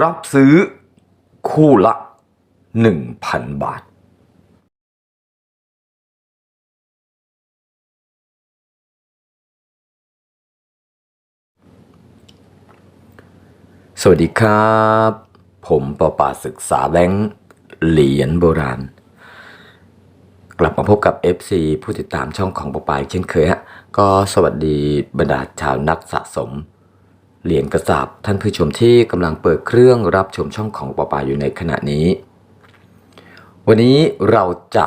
รับซื้อคู่ละ 1,000 บาท สวัสดีครับ ผมปอป่าศึกษาแบงค์เหรียญโบราณ กลับมาพบกับ FC ผู้ติดตามช่องของปอป่าเช่นเคยฮะ ก็สวัสดีบรรดาชาวนักสะสม เหรียญกระสาบท่านผู้ชมที่กำลังเปิดเครื่องรับชมช่องของปอปาอยู่ในขณะนี้ วันนี้เราจะ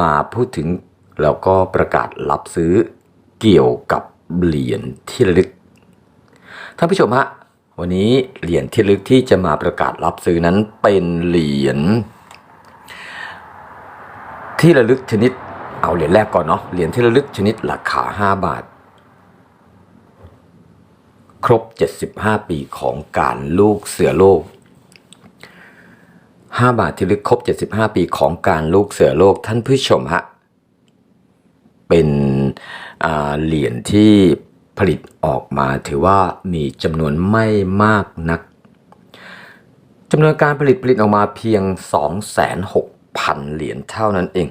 มาพูดถึงแล้วก็ประกาศรับซื้อเกี่ยวกับเหรียญที่ระลึก ท่านผู้ชมฮะวันนี้เหรียญที่ระลึกที่จะมาประกาศรับซื้อนั้นเป็นเหรียญที่ระลึกชนิด เอาเหรียญแรกก่อนเนาะเหรียญที่ระลึกชนิดราคา 5 บาท ครบ 75 ปีของการลูกเสือโลก 5 บาทที่ลึกครบ 75 ปีของการลูกเสือโลกท่านผู้ชมฮะ เป็นเหรียญที่ผลิตออกมาถือว่ามีจำนวนไม่มากนักจำนวนการผลิตผลิตออกมาเพียง 26,000 เหรียญเท่านั้นเอง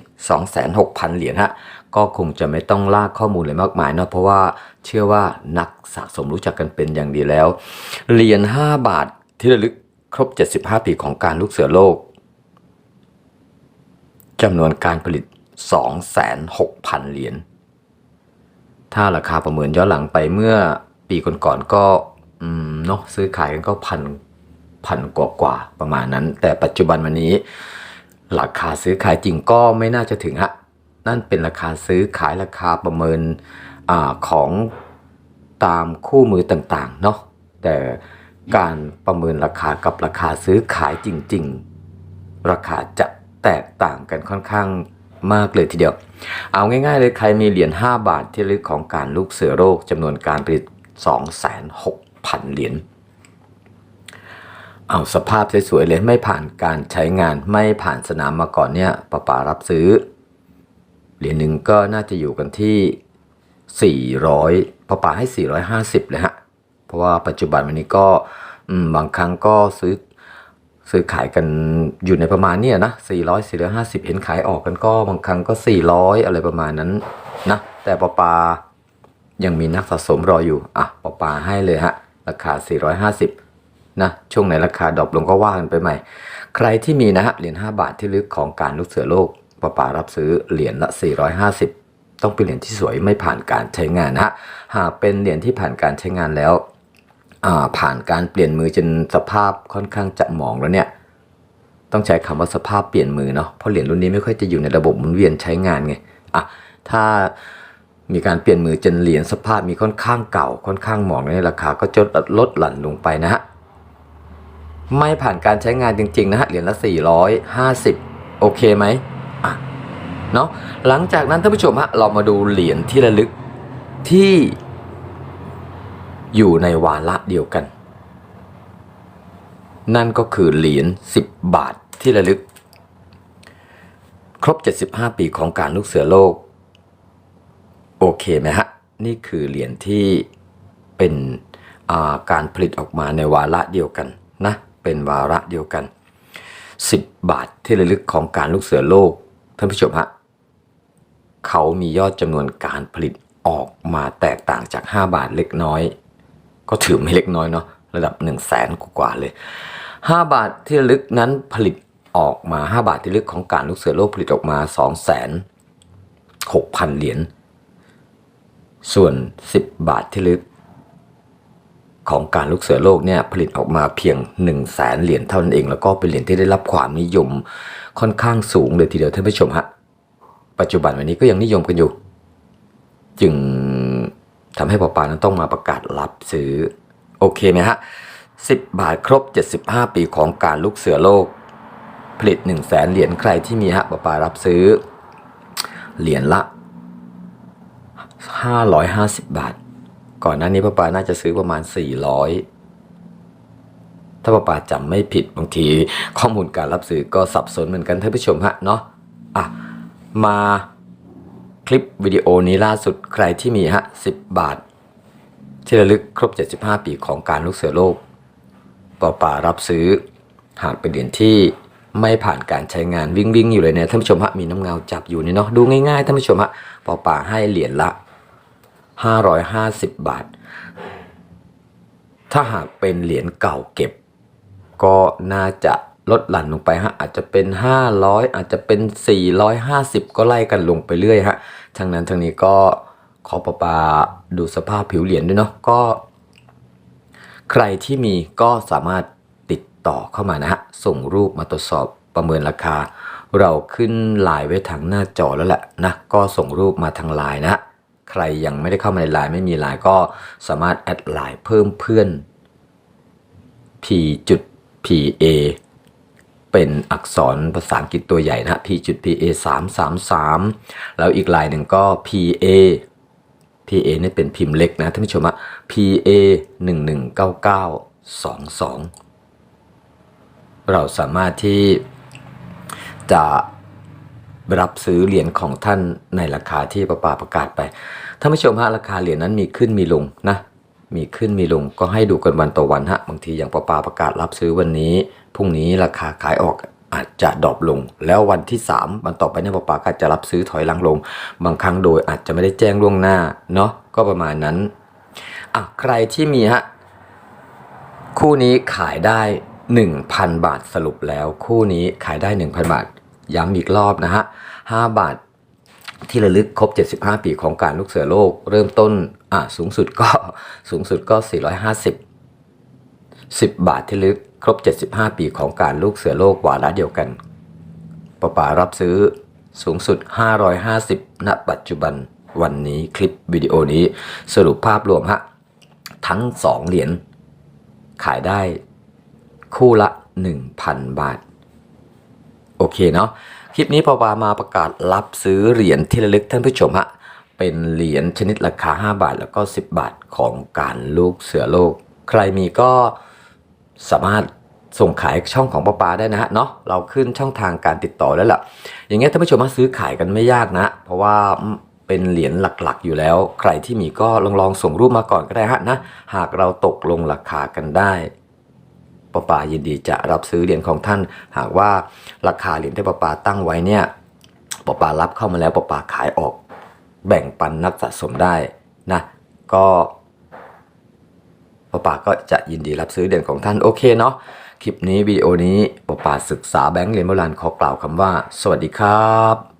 26,000 เหรียญฮะ ก็คงจะไม่ต้องลากข้อมูลเลยมากมายเนาะเพราะว่าเชื่อว่านักสะสมรู้จักกันเป็นอย่างดีแล้ว เหรียญ5บาทที่ระลึกครบ 75 ปีของการลูกเสือโลกจำนวนการผลิต 26,000เหรียญ ถ้าราคาประเมินย้อนหลังไปเมื่อปีก่อนๆก็เนาะซื้อขายกันก็พันพันกว่ากว่าประมาณนั้น แต่ปัจจุบันวันนี้ ราคาซื้อขายจริงก็ไม่น่าจะถึงฮะ นั่นเป็นราคาซื้อขายราคาประเมินอของตามคู่มือต่างๆเนาะแต่การประเมินราคากับราคาซื้อขายจริง ๆ ราคาจะแตกต่างกันค่อนข้างมากเลยทีเดียว เอาง่ายๆเลยใครมีเหรียญ5บาทที่ระลึกของการลูกเสือโรคจำนวนการผลิต26,000 เหรียญเอาสภาพสวยๆเลยไม่ผ่านการใช้งานไม่ผ่านสนามมาก่อนเนี่ยป้าป๋ารับซื้อ เหรียญหนึ่งก็น่าจะอยู่กันที่ 400ป้าป๋าให้ 450เลยฮะ เพราะว่าปัจจุบันวันนี้ก็บางครั้งก็ซื้อซื้อขายกันอยู่ในประมาณนี้ยนะ 400 450 เห็นขายออกกันก็บางครั้งก็ 400 อะไรประมาณนั้นนะ แต่ป้าป๋ายังมีนักสะสมรออยู่ อะป้าป๋าให้เลยฮะ ราคา 450 นะ ช่วงไหนราคาดรอปลงก็ว่ากันไปใหม่ ใครที่มีนะฮะ เหรียญ5บาทที่ลึกของการลูกเสือโลก ป้าป๋ารับซื้อเหรียญละ 450 ต้องเป็นเหรียญที่สวยไม่ผ่านการใช้งานนะฮะหากเป็นเหรียญที่ผ่านการใช้งานแล้วผ่านการเปลี่ยนมือจนสภาพค่อนข้างจะหมองแล้วเนี่ยต้องใช้คำว่าสภาพเปลี่ยนมือเนาะเพราะเหรียญรุ่นนี้ไม่ค่อยจะอยู่ในระบบหมุนเวียนใช้งานไงอะถ้ามีการเปลี่ยนมือจนเหรียญสภาพมีค่อนข้างเก่าค่อนข้างหมองเนี่ยราคาก็จะลดหลั่นลงไปนะฮะไม่ผ่านการใช้งานจริงๆนะฮะเหรียญละ 450 โอเคไหม เนาะหลังจากนั้นท่านผู้ชมฮะเรามาดูเหรียญที่ระลึกที่อยู่ในวาระเดียวกัน นั่นก็คือเหรียญ10 บาทที่ระลึก ครบ 75 ปีของการลูกเสือโลก โอเคไหมฮะ นี่คือเหรียญที่เป็นาการผลิตออกมาในวาระเดียวกันนะเป็นวาระเดียวกัน 10 บาทที่ระลึกของการลูกเสือโลกท่านผู้ชมฮะ เขามียอดจำนวนการผลิตออกมาแตกต่างจาก 5 บาทเล็กน้อย ก็ถือไม่เล็กน้อยเนาะระดับ1นึ่งแสนกว่าเลย 5 บาทที่ลึกนั้นผลิตออกมา 5 บาทที่ลึกของการลูกเสือโลกผลิตออกมา 2 6 0 0 0 เหรียญส่วน 10 บาทที่ลึก ของการลูกเสือโลกเนี่ยผลิตออกมาเพียง 1 0 0 0 0แสนเหรียญเท่านั้นเอง แล้วก็เป็นเหรียญที่ได้รับความนิยมค่อนข้างสูงเลยทีเดียวท่านผู้ชมฮะ ปัจจุบันวันนี้ก็ยังนิยมกันอยู่ จึงทำให้ปอปานั้นต้องมาประกาศรับซื้อ โอเคไหมฮะ 10 บาทครบ 75 ปีของการลูกเสือโลก ผลิต 1 0 0 0 0แสนเหรียญใครที่มีฮะปอปารับซื้อ เหรียญละ 550 บาท ก่อนหน้านี้ปอปาน่าจะซื้อประมาณ 400ถ้าปอปาจำไม่ผิดบางทีข้อมูลการรับซื้อก็สับสนเหมือนกันท่านผู้ชมฮะเนาะอะ มาคลิปวิดีโอนี้ล่าสุดใครที่มีฮะ10บาท ที่ระลึกครบ 75 ปีของการลูกเสือโลกปอป่ารับซื้อ หากเป็นเหรียญที่ไม่ผ่านการใช้งานวิ่งวิ่งอยู่เลยเนี่ยท่านผู้ชมฮะมีน้ำเงาจับอยู่นี่เนาะดูง่ายๆท่านผู้ชมฮะปอป่าให้เหรียญละ 550 บาท ถ้าหากเป็นเหรียญเก่าเก็บ ก็น่าจะ ลดหลั่นลงไปฮะอาจจะเป็น 500 อาจจะเป็น 450 ก็ไล่กันลงไปเรื่อยฮะทั้งนั้นทั้งนี้ก็ขอประปาดูสภาพผิวเหรียญด้วยเนาะก็ ใครที่มีก็สามารถติดต่อเข้ามานะฮะส่งรูปมาตรวจสอบประเมินราคา เราขึ้นไลน์ไว้ทางหน้าจอแล้วแหละนะก็ส่งรูปมาทางไลน์นะใครยังไม่ได้เข้ามาในไลน์ไม่มีไลน์ก็สามารถแอดไลน์เพิ่มเพื่อน p จุด p a เป็นอักษรภาษาอังกฤษตัวใหญ่นะ p จุด p a สามสามสามแล้วอีกลายหนึ่งก็ p a PA นี่เป็นพิมพ์เล็กนะท่านผู้ชมอะ PA 1 1 9 9 2 2 เราสามารถที่จะรับซื้อเหรียญของท่านในราคาที่ประปาประกาศไปท่านผู้ชมฮะราคาเหรียญนั้นมีขึ้นมีลงนะ มีขึ้นมีลงก็ให้ดูกันวันต่อวันฮะบางทีอย่างประปาประกาศรับซื้อวันนี้พรุ่งนี้ราคาขายออกอาจจะดรอปลง แล้ววันที่ 3 วันต่อไปเนี่ยประปาก็จะรับซื้อถอยหลังลง บางครั้งโดยอาจจะไม่ได้แจ้งล่วงหน้าเนาะก็ประมาณนั้นอะใครที่มีฮะคู่นี้ขายได้ 1,000 บาทสรุปแล้ว คู่นี้ขายได้ 1,000 บาทย้ำอีกรอบนะฮะ5บาท ที่ระลึกครบ 75 ปีของการลูกเสือโลก เริ่มต้นอะสูงสุดก็สูงสุดก็ 450 10 บาทที่ระลึกครบ 75 ปีของการลูกเสือโลกวาระเดียวกันปป๋ารับซื้อสูงสุด 550 ณ ปัจจุบันวันนี้คลิปวิดีโอนี้สรุปภาพรวมฮะทั้ง 2 เหรียญขายได้คู่ละ 1,000 บาท โอเคเนาะ คลิปนี้พอวามาประกาศรับซื้อเหรียญที่ระลึกท่านผู้ชมฮะเป็นเหรียญชนิดราคา 5 บาทแล้วก็ 10 บาทของการลูกเสือโลก ใครมีก็สามารถส่งขายช่องของปาปาได้นะฮะเนาะเราขึ้นช่องทางการติดต่อแล้วล่ะ อย่างเงี้ยท่านผู้ชมมาซื้อขายกันไม่ยากนะ เพราะว่าเป็นเหรียญหลักๆ อยู่แล้ว ใครที่มีก็ลองลองส่งรูปมาก่อนก็ได้ฮะนะหากเราตกลงราคากันได้ ป้าปายินดีจะรับซื้อเหรียญของท่าน หากว่าราคาเหรียญที่ป้าปาตั้งไว้เนี่ยป้าปารับเข้ามาแล้วป้าปาขายออก แบ่งปันนักสะสมได้นะก็ป้าปาก็จะยินดีรับซื้อเหรียญของท่านโอเคเนาะคลิปนี้วิดีโอนี้ป้าปาศึกษาแบงก์เหรียญโบราณขอกล่าวคำว่า สวัสดีครับ